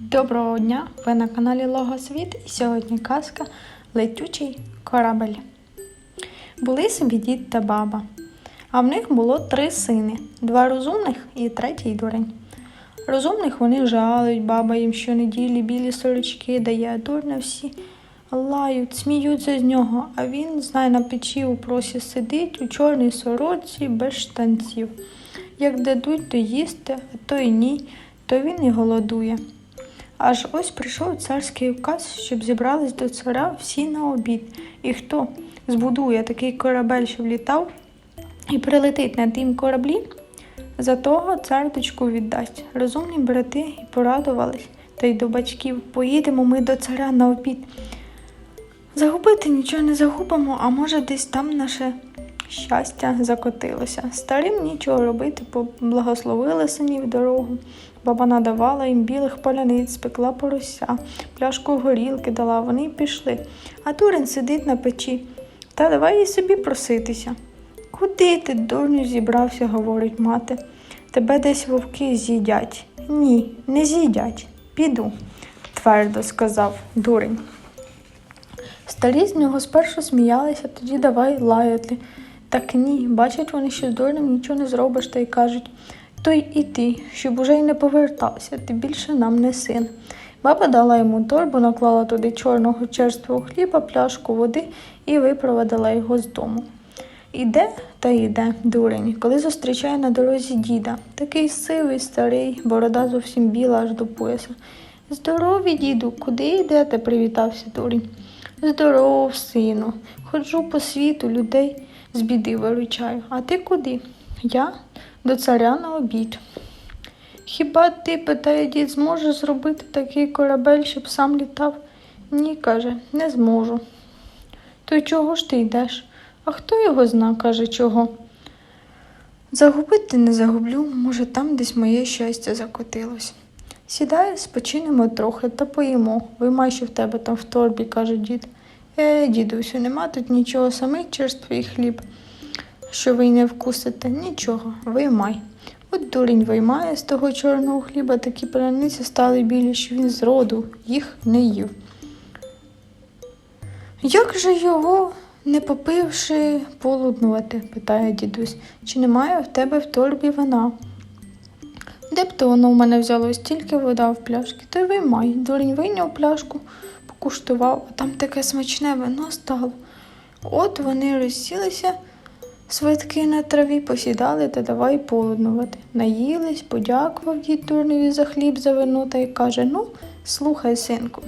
Доброго дня! Ви на каналі Логосвіт і сьогодні казка Летючий корабель. Були собі дід та баба, а в них було три сини: два розумних і третій дурень. Розумних вони жалують, баба їм щонеділі білі сорочки дає, а дурня всі лають, сміються з нього, а він, знай, на печі у просі сидить у чорній сорочці без штанців. Як дадуть, то їсти, а то й ні, то він і голодує. Аж ось прийшов царський указ, щоб зібрались до царя всі на обід. І хто збудує такий корабель, щоб літав, і прилетить на тим кораблі, за того цар дочку віддасть. Розумні брати і порадувались, та й до батьків поїдемо ми до царя на обід. Загубити нічого не загубимо, а може десь там наше щастя закотилося. Старим нічого робити, поблагословили синів дорогу. Баба надавала їм білих поляниць, спекла порося, пляшку горілки дала, вони й пішли. А Турин сидить на печі. Та давай і собі проситися. Куди ти, дурню, зібрався, говорить мати. Тебе десь вовки з'їдять. Ні, не з'їдять. Піду, твердо сказав дурень. Старі з нього спершу сміялися, тоді давай лаяти. Так ні, бачать вони, що з дурнем нічого не зробиш, та й кажуть то й ти, щоб уже й не повертався, ти більше нам не син. Баба дала йому торбу, наклала туди чорного черствого хліба, пляшку води і випровадила його з дому. Іде та йде, дурень, коли зустрічає на дорозі діда, такий сивий, старий, борода зовсім біла аж до пояса. Здорові, діду, куди йдете? привітався дурень. Здоров, сину. Ходжу по світу, людей з біди виручаю. А ти куди? Я до царя на обід. Хіба ти, питає дід, зможеш зробити такий корабель, щоб сам літав? Ні, каже, не зможу. То й чого ж ти йдеш? А хто його зна, каже, чого? Загубити не загублю, може, там десь моє щастя закотилось. Сідай, спочинемо трохи та поїмо. Виймай, що в тебе там в торбі, каже дід. Е, дідусю, нема тут нічого, самий черствий хліб що ви й не вкусите, нічого, виймай. От дурень виймає з того чорного хліба, такі паляниці стали білі, що він зроду їх не їв. Як же його, не попивши, полуднувати? питає дідусь, чи немає в тебе в торбі вина? Де б то воно в мене взялось тільки вода в пляшки, то й виймай. Дурень вийняв пляшку, покуштував, а там таке смачне вино стало. От вони розсілися. Свитки на траві посідали та давай полуднувати. Наїлись, подякував дід дурневі за хліб за вино та й каже Ну, слухай, синку.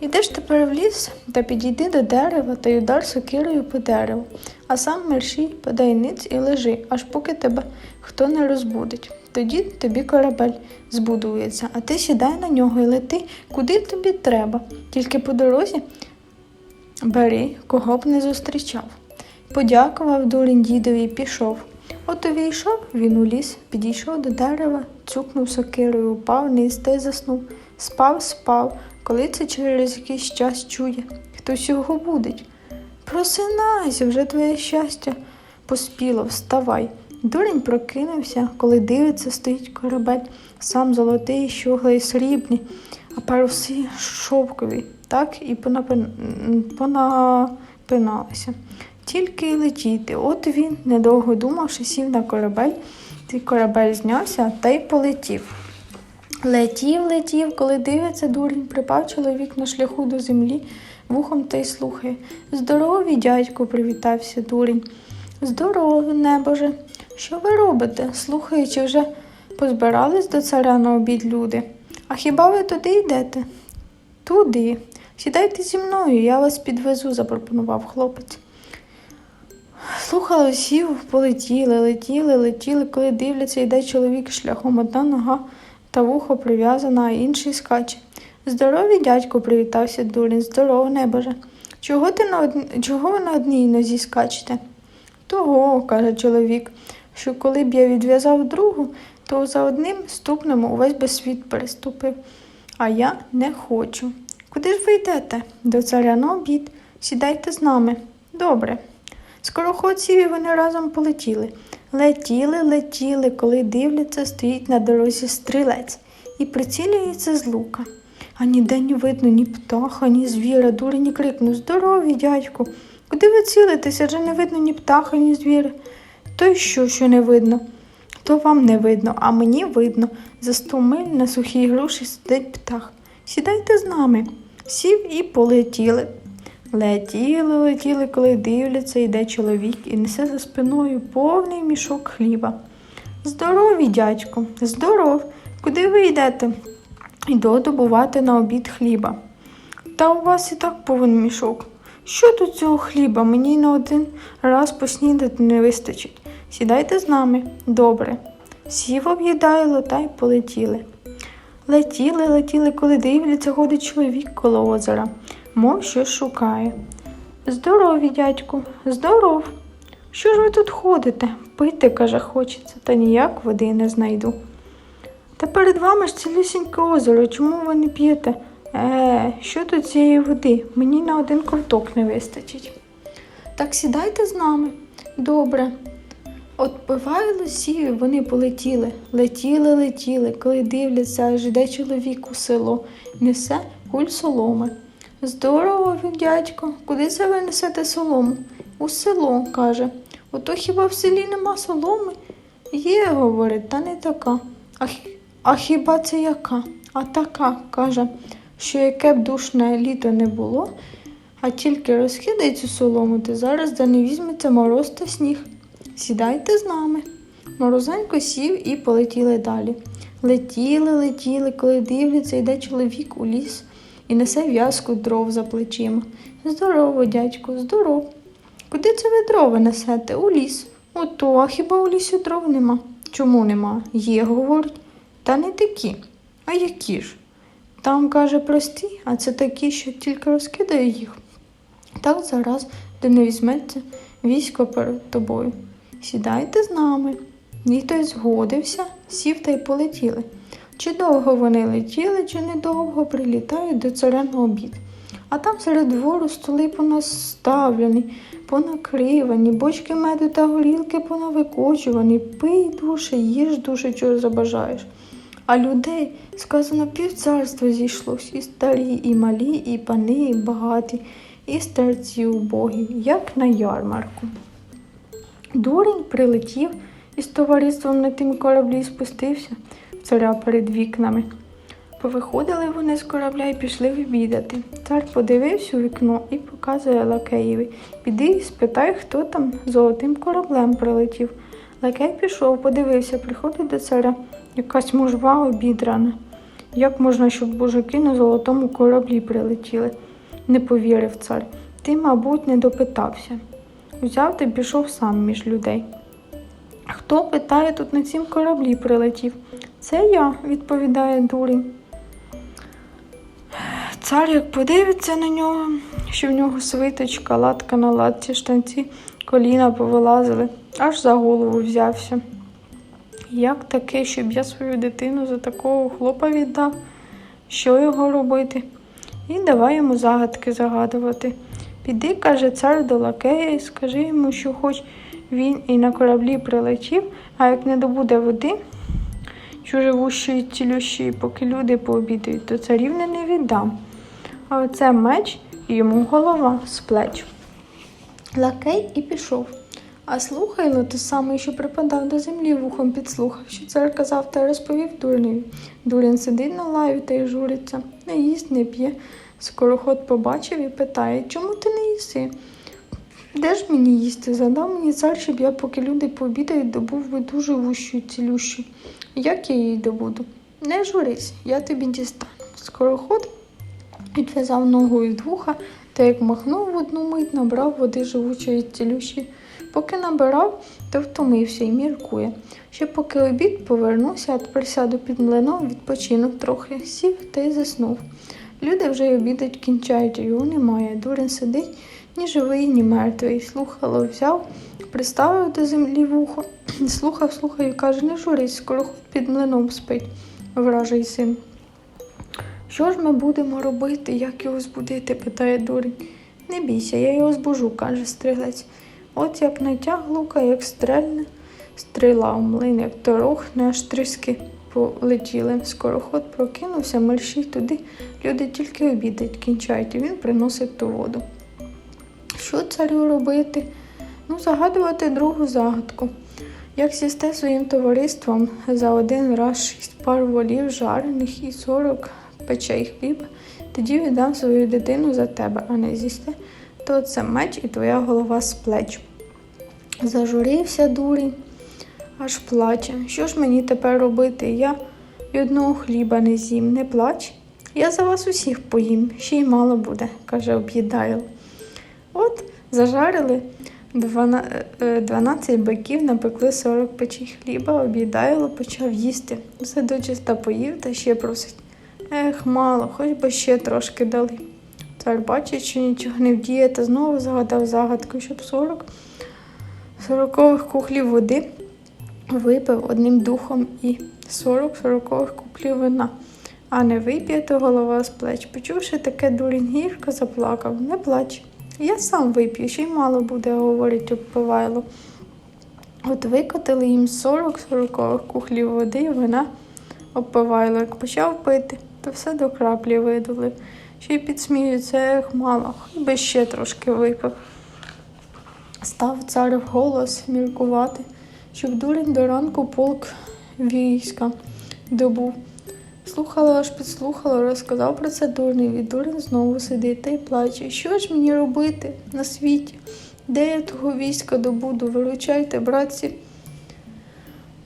Ідеш тепер в ліс та підійди до дерева та й удар сокирою по дереву, а сам мерщій подай ниць і лежи, аж поки тебе хто не розбудить. Тоді тобі корабель збудується, а ти сідай на нього і лети, куди тобі треба. Тільки по дорозі бери, кого б не зустрічав. Подякував дурень дідові і пішов. От увійшов він у ліс, підійшов до дерева, цукнув сокирою, упав низ та й заснув. Спав, спав, коли це через якийсь час чує. Хтось його будить. Просинайся, вже твоє щастя поспіло, вставай. Дурень прокинувся, коли дивиться, стоїть корабель, сам золотий, щоглий, срібний, а паруси шовкові, так і понапин... понапиналися тільки й летіти. От він, недовго думавши, сів на корабель, той корабель знявся та й полетів. Летів, летів, коли дивиться, дурень, припав чоловік на шляху до землі, вухом та й слухає. Здорові, дядько, привітався дурень. Здорові, небоже. Що ви робите? Слухаючи, вже позбирались до царя на обід люди. А хіба ви туди йдете? Туди. Сідайте зі мною, я вас підвезу, запропонував хлопець. Слухали сів, полетіли, летіли, летіли, коли дивляться, йде чоловік шляхом одна нога та вухо прив'язана, а інший скаче. Здоровий дядько, привітався дурень, здорово, небоже. Чого ти на одні... Чого ви на одній нозі скачете? Того, каже чоловік, що коли б я відв'язав другу, то за одним ступнем увесь би світ переступив. А я не хочу. Куди ж ви йдете? До царя на обід. Сідайте з нами. Добре. Скороходців вони разом полетіли. Летіли, летіли, коли дивляться, стоїть на дорозі стрілець. і прицілюється з лука. А ніде не видно ні птаха, ні звіра. Дурень крикнув Здорові, дядьку. Куди ви цілитеся? Адже не видно ні птаха, ні звіра. То й що, що не видно? То вам не видно, а мені видно. За сто миль на сухій груші сидить птах. Сідайте з нами. Сів і полетіли. Летіли, летіли, коли дивляться, йде чоловік і несе за спиною повний мішок хліба. Здорові, дядьку, здоров. Куди ви йдете? Йду добувати на обід хліба. Та у вас і так повен мішок. Що тут цього хліба? Мені на один раз поснідати не вистачить. Сідайте з нами. Добре. Сів об'їдайло та й полетіли. Летіли, летіли, коли дивляться, ходить чоловік коло озера, мов щось шукає. Здорові, дядьку, здоров. Що ж ви тут ходите? Пити, каже, хочеться, та ніяк води не знайду. Та перед вами ж цілісіньке озеро, чому ви не п'єте? Е, що тут цієї води? Мені на один ковток не вистачить. Так сідайте з нами. Добре. От пивали сів, і вони полетіли. Летіли, летіли, коли дивляться, аж іде чоловік у село, несе куль соломи. Здорово, ви, дядько, куди це ви несете солому? У село, каже. Ото хіба в селі нема соломи? Є, говорить, та не така. А, а хіба це яка? А така, каже, що яке б душне літо не було, а тільки розкидай цю солому, ти зараз де не візьметься мороз та сніг. Сідайте з нами. Морозенько сів і полетіли далі. Летіли, летіли, коли дивляться, йде чоловік у ліс і несе в'язку дров за плечима. Здорово, дядьку, здоров. Куди це ви дрова несете? У ліс. Ото, а хіба у лісі дров нема? Чому нема? Є, говорить. Та не такі. А які ж? Там, каже, прості, а це такі, що тільки розкидає їх. Так зараз, де не візьметься військо перед тобою. Сідайте з нами. І той згодився, сів та й полетіли. Чи довго вони летіли, чи недовго прилітають до царя на обід. А там серед двору столи понаставлені, понакривані, бочки меду та горілки понавикочувані, пий душе, їж душе, чого забажаєш. А людей, сказано, півцарства зійшлось, і старі, і малі, і пани, і багаті, і старці убогі, як на ярмарку. Дурень прилетів і з товариством на тим кораблі спустився царя перед вікнами. Повиходили вони з корабля і пішли обідати. Цар подивився у вікно і показує лакеєві. Піди і спитай, хто там золотим кораблем прилетів. Лакей пішов, подивився, приходить до царя якась мужва обідрана. Як можна, щоб мужики на золотому кораблі прилетіли? Не повірив цар. Ти, мабуть, не допитався. Взяв та пішов сам між людей. Хто питає, тут на цім кораблі прилетів? Це я, відповідає дурень. Цар як подивиться на нього, що в нього свиточка, латка на латці, штанці, коліна повилазили, аж за голову взявся. Як таке, щоб я свою дитину за такого хлопа віддав? Що його робити? І давай йому загадки загадувати. Піди, каже цар до лакея, і скажи йому, що хоч він і на кораблі прилетів, а як не добуде води, що живущої цілющої, поки люди пообідають, то царівни не віддам. А оце меч і йому голова з плеч. Лакей і пішов. А слухайло те саме, що припадав до землі вухом підслухав, що цар казав та розповів дурневі. Дурень сидить на лаві та й журиться, не їсть, не п'є. Скороход побачив і питає, чому ти не їси? Де ж мені їсти? Задав мені цар, щоб я, поки люди пообідають, добув би дуже вущу цілющу. Як я її добуду? Не журись, я тобі дістану. Скороход відв'язав ногу від вуха та як махнув в одну мить, набрав води живучої цілющі. Поки набирав, то втомився і міркує. Ще поки обід повернувся, а тепер під млином, відпочинув трохи, сів та й заснув. Люди вже й обідать кінчають, його немає. Дурень сидить ні живий, ні мертвий. Слухало взяв, приставив до землі вухо, слухав, слухав і каже, не журись, скоро хоч під млином спить, вражий син. Що ж ми будемо робити, як його збудити? питає дурень. Не бійся, я його збужу, каже стрілець. От як натяг лука, як стрельне, стріла у млин, як торохне, аж тріски полетіли. Скороход прокинувся, мерщій туди. Люди тільки обідать кінчають, і він приносить ту воду. Що царю робити? Ну, загадувати другу загадку. Як сісте своїм товариством за один раз шість пар волів жарених і сорок печей хліба, тоді віддам свою дитину за тебе, а не зісте, то це меч і твоя голова з плеч. Зажурився дурень, аж плаче. Що ж мені тепер робити? Я й одного хліба не з'їм, не плач. Я за вас усіх поїм, ще й мало буде, каже об'їдайл. От зажарили е, 12 биків, напекли 40 печей хліба, об'їдайло почав їсти. Все дочиста поїв та ще просить. Ех, мало, хоч би ще трошки дали. Цар бачить, що нічого не вдіє, та знову загадав загадку, щоб 40 сорокових кухлів води випив одним духом і 40 сорокових куклів вина. А не вип'є, то голова з плеч. Почувши таке, дурень гірко заплакав. Не плач. Я сам вип'ю, ще й мало буде, говорить обпивайло. От викотили їм 40 сорокових кухлів води і вина обпивайло. Як почав пити, то все до краплі видали. Ще й підсміються, ех, мало, хай ще трошки випив. Став цар вголос міркувати, щоб дурень до ранку полк війська добув. Слухала, аж підслухала, розказав про це дурневі. Дурень знову сидить та й плаче. Що ж мені робити на світі? Де я того війська добуду? Виручайте, братці.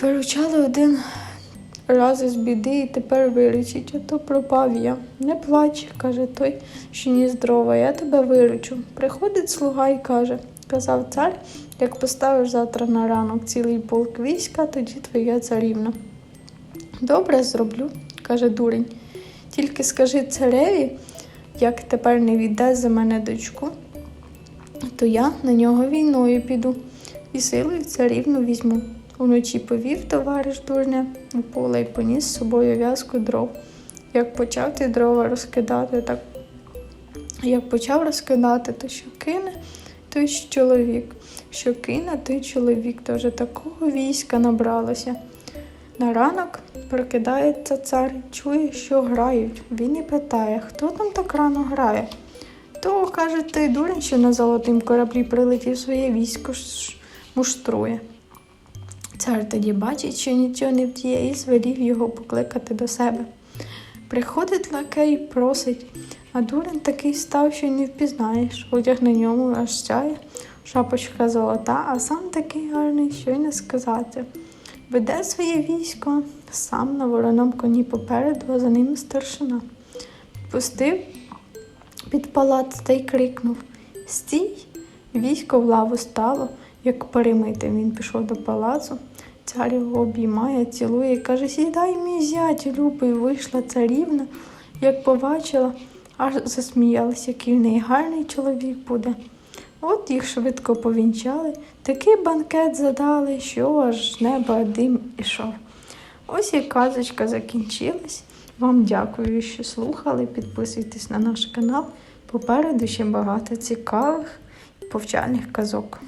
Виручали один раз із біди і тепер виручить, а то пропав я. Не плач, каже той, що ні здрова, я тебе виручу. Приходить слуга і каже, казав цар, як поставиш завтра на ранок цілий полк війська, тоді твоя царівна. Добре зроблю, каже дурень. Тільки скажи цареві, як тепер не віддасть за мене дочку, то я на нього війною піду і силою царівну візьму. Уночі повів товариш дурня у поле й поніс з собою в'язку дров. Як почав ті дрова розкидати, так як почав розкидати, то що кине, той чоловік. Що кине, той чоловік, то вже такого війська набралося. На ранок прокидається цар, чує, що грають. Він і питає, хто там так рано грає. То, каже, той дурень, що на золотим кораблі прилетів своє військо муштрує. Цар тоді бачить, що нічого не вдіє, і звелів його покликати до себе. Приходить лакей, просить, а дурень такий став, що не впізнаєш. Одяг на ньому аж сяє, шапочка золота, а сам такий гарний, що й не сказати. Веде своє військо сам на вороном коні попереду, а за ним старшина. Пустив під палац та й крикнув Стій! Військо в лаву стало, як перемити. Він пішов до палацу. Цар його обіймає, цілує каже: Сідай, мій зять, любий, вийшла царівна. Як побачила, аж засміялась, який в неї гарний чоловік буде. От їх швидко повінчали, такий банкет задали, що аж неба дим ішов. Ось і казочка закінчилась. Вам дякую, що слухали. Підписуйтесь на наш канал. Попереду ще багато цікавих повчальних казок.